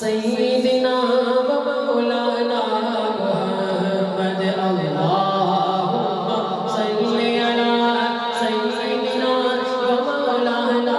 سيدنا ومولانا محمد اللهم صل على سيدنا ومولانا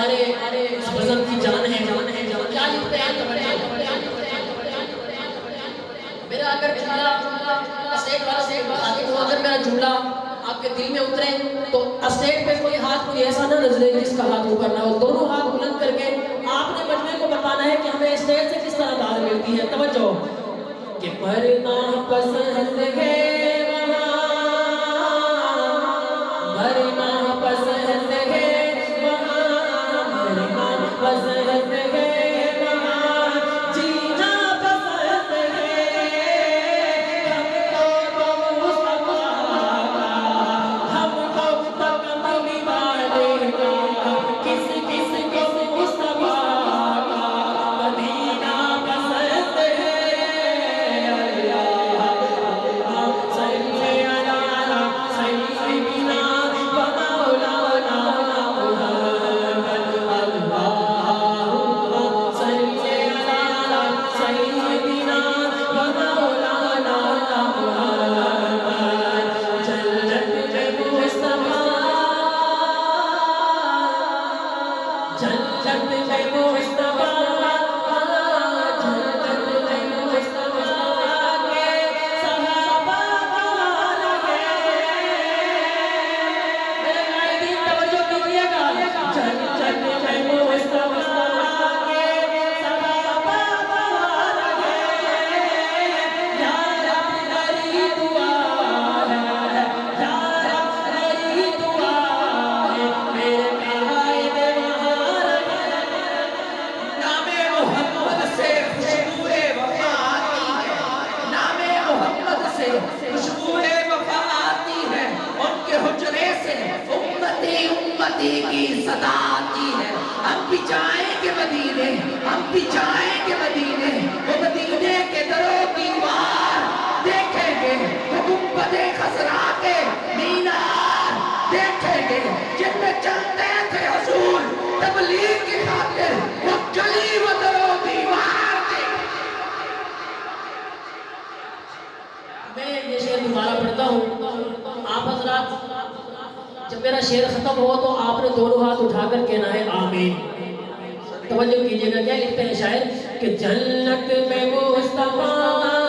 ہمارے اس بزم کی جان ہے۔ جان ہے جان کیا لکھتے ہیں؟ میرا اگر جملہ اسٹیٹ والا سے خاطب ہو اگر میرا جملہ آپ کے دل میں اترے، تو اسٹیٹ پہ کوئی ہاتھ کوئی ایسا نہ نظرے جس کا ہاتھ اوپر نہ ہو۔ دونوں ہاتھ بلند کر کے آپ نے مجمع کو بتانا ہے کہ ہمیں اسٹیٹ سے کس طرح داد ملتی ہے۔ توجہ۔ کہ پرنا پسند امتی کی صدا آتی ہے۔ ہم بھی جائیں گے مدینے، ہم بھی جائیں گے مدینے۔ وہ مدینے کے دروں دیوار دیکھیں گے، وہ گنبد خسرا کے مینار دیکھیں گے۔ جن میں چلتے تھے حضور تبلیغ کی خاطر، وہ گلی و در و دیوار دیکھیں میں یہ شعر دوبارہ پڑھتا ہوں۔ آپ حضرات جب میرا شعر ختم ہو تو آپ نے دونوں ہاتھ اٹھا کر کہنا ہے آمین۔ توجہ کیجیے گا۔ کیا لکھتے ہیں شاید کہ جنت میں مصطفیٰ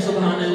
சுகான